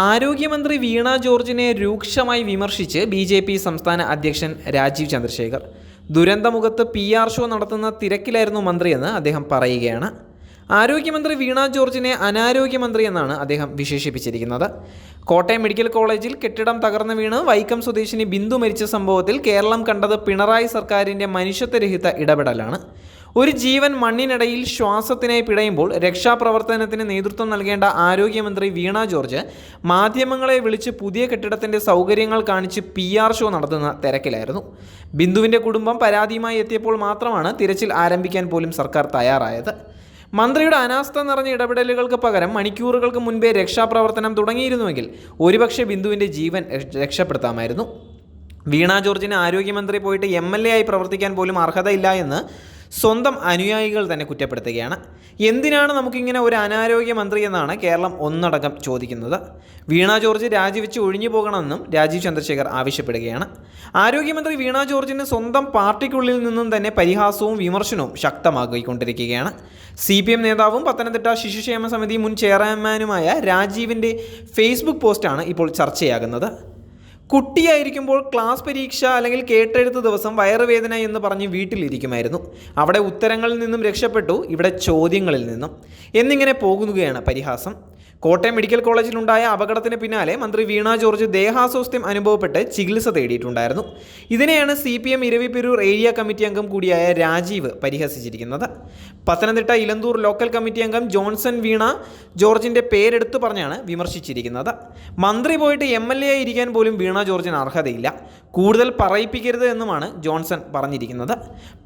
ആരോഗ്യമന്ത്രി വീണ ജോർജിനെ രൂക്ഷമായി വിമർശിച്ച് ബി ജെ പി സംസ്ഥാന അധ്യക്ഷൻ രാജീവ് ചന്ദ്രശേഖർ. ദുരന്തമുഖത്ത് പി ആർ ഷോ നടത്തുന്ന തിരക്കിലായിരുന്നു മന്ത്രിയെന്ന് അദ്ദേഹം പറയുകയാണ്. ആരോഗ്യമന്ത്രി വീണ ജോർജിനെ അനാരോഗ്യമന്ത്രി എന്നാണ് അദ്ദേഹം വിശേഷിപ്പിച്ചിരിക്കുന്നത്. കോട്ടയം മെഡിക്കൽ കോളേജിൽ കെട്ടിടം തകർന്നു വീണ് വൈക്കം സ്വദേശിനി ബിന്ദു മരിച്ച സംഭവത്തിൽ കേരളം കണ്ടത് പിണറായി സർക്കാരിന്റെ മനുഷ്യത്വരഹിത ഇടപെടലാണ്. ഒരു ജീവൻ മണ്ണിനിടയിൽ ശ്വാസത്തിനായി പിടയുമ്പോൾ രക്ഷാപ്രവർത്തനത്തിന് നേതൃത്വം നൽകേണ്ട ആരോഗ്യമന്ത്രി വീണ ജോർജ് മാധ്യമങ്ങളെ വിളിച്ച് പുതിയ കെട്ടിടത്തിന്റെ സൗകര്യങ്ങൾ കാണിച്ച് പി ആർ ഷോ നടത്തുന്ന തിരക്കിലായിരുന്നു. ബിന്ദുവിന്റെ കുടുംബം പരാതിയുമായി എത്തിയപ്പോൾ മാത്രമാണ് തിരച്ചിൽ ആരംഭിക്കാൻ പോലും സർക്കാർ തയ്യാറായത്. മന്ത്രിയുടെ അനാസ്ഥ നിറഞ്ഞ ഇടപെടലുകൾക്ക് പകരം മണിക്കൂറുകൾക്ക് മുൻപേ രക്ഷാപ്രവർത്തനം തുടങ്ങിയിരുന്നുവെങ്കിൽ ഒരുപക്ഷെ ബിന്ദുവിന്റെ ജീവൻ രക്ഷപ്പെടുത്താമായിരുന്നു. വീണ ജോർജിന് ആരോഗ്യമന്ത്രി പോയിട്ട് എം എൽ എ ആയി പ്രവർത്തിക്കാൻ പോലും അർഹതയില്ല എന്ന് സ്വന്തം അനുയായികൾ തന്നെ കുറ്റപ്പെടുത്തുകയാണ്. എന്തിനാണ് നമുക്കിങ്ങനെ ഒരു അനാരോഗ്യ മന്ത്രി എന്നാണ് കേരളം ഒന്നടങ്കം ചോദിക്കുന്നത്. വീണ ജോർജ് രാജിവെച്ച് ഒഴിഞ്ഞു പോകണമെന്നും രാജീവ് ചന്ദ്രശേഖർ ആവശ്യപ്പെടുകയാണ്. ആരോഗ്യമന്ത്രി വീണ ജോർജിന് സ്വന്തം പാർട്ടിക്കുള്ളിൽ നിന്നും തന്നെ പരിഹാസവും വിമർശനവും ശക്തമാക്കിക്കൊണ്ടിരിക്കുകയാണ്. സി പി എം നേതാവും പത്തനംതിട്ട ശിശുക്ഷേമ സമിതി മുൻ ചെയർമാനുമായ രാജീവിന്റെ ഫേസ്ബുക്ക് പോസ്റ്റാണ് ഇപ്പോൾ ചർച്ചയാകുന്നത്. കുട്ടിയായിരിക്കുമ്പോൾ ക്ലാസ് പരീക്ഷ അല്ലെങ്കിൽ കേട്ടെഴുത്ത് ദിവസം വയറുവേദന എന്ന് പറഞ്ഞ് വീട്ടിലിരിക്കുമായിരുന്നു. അവിടെ ഉത്തരങ്ങളിൽ നിന്നും രക്ഷപ്പെട്ടു ഇവിടെ ചോദ്യങ്ങളിൽ നിന്നും. എന്നിങ്ങനെ പോകുകയാണ് പരിഹാസം. കോട്ടയം മെഡിക്കൽ കോളേജിലുണ്ടായ അപകടത്തിന് പിന്നാലെ മന്ത്രി വീണ ജോർജ് ദേഹാസ്വാസ്ഥ്യം അനുഭവപ്പെട്ട് ചികിത്സ തേടിയിട്ടുണ്ടായിരുന്നു. ഇതിനെയാണ് C P M Eraviperoor area committee അംഗം കൂടിയായ രാജീവ് പരിഹസിച്ചിരിക്കുന്നത്. പത്തനംതിട്ട ഇലന്തൂർ ലോക്കൽ കമ്മിറ്റി അംഗം ജോൺസൺ വീണ ജോർജിന്റെ പേരെടുത്തു പറഞ്ഞാണ് വിമർശിച്ചിരിക്കുന്നത്. മന്ത്രി പോയിട്ട് എം എൽ എ ആയി ഇരിക്കാൻ പോലും വീണ ജോർജിന് അർഹതയില്ല. കൂടുതൽ പറയിപ്പിക്കരുത് എന്നുമാണ് ജോൺസൺ പറഞ്ഞിരിക്കുന്നത്.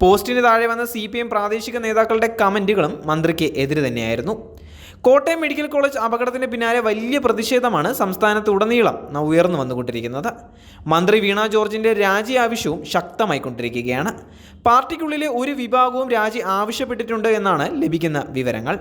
പോസ്റ്റിന് താഴെ വന്ന സി പ്രാദേശിക നേതാക്കളുടെ കമന്റുകളും മന്ത്രിക്ക് എതിര് തന്നെയായിരുന്നു. കോട്ടയം മെഡിക്കൽ കോളേജ് അപകടത്തിന് പിന്നാലെ വലിയ പ്രതിഷേധമാണ് സംസ്ഥാനത്ത് ഉടനീളം ഉയർന്നു വന്നുകൊണ്ടിരിക്കുന്നത്. മന്ത്രി വീണ ജോർജിന്റെ രാജി ആവശ്യവും ശക്തമായിക്കൊണ്ടിരിക്കുകയാണ് പാർട്ടിക്കുള്ളിലെ ഒരു വിഭാഗവും രാജി ആവശ്യപ്പെട്ടിട്ടുണ്ട് എന്നാണ് ലഭിക്കുന്ന വിവരങ്ങൾ.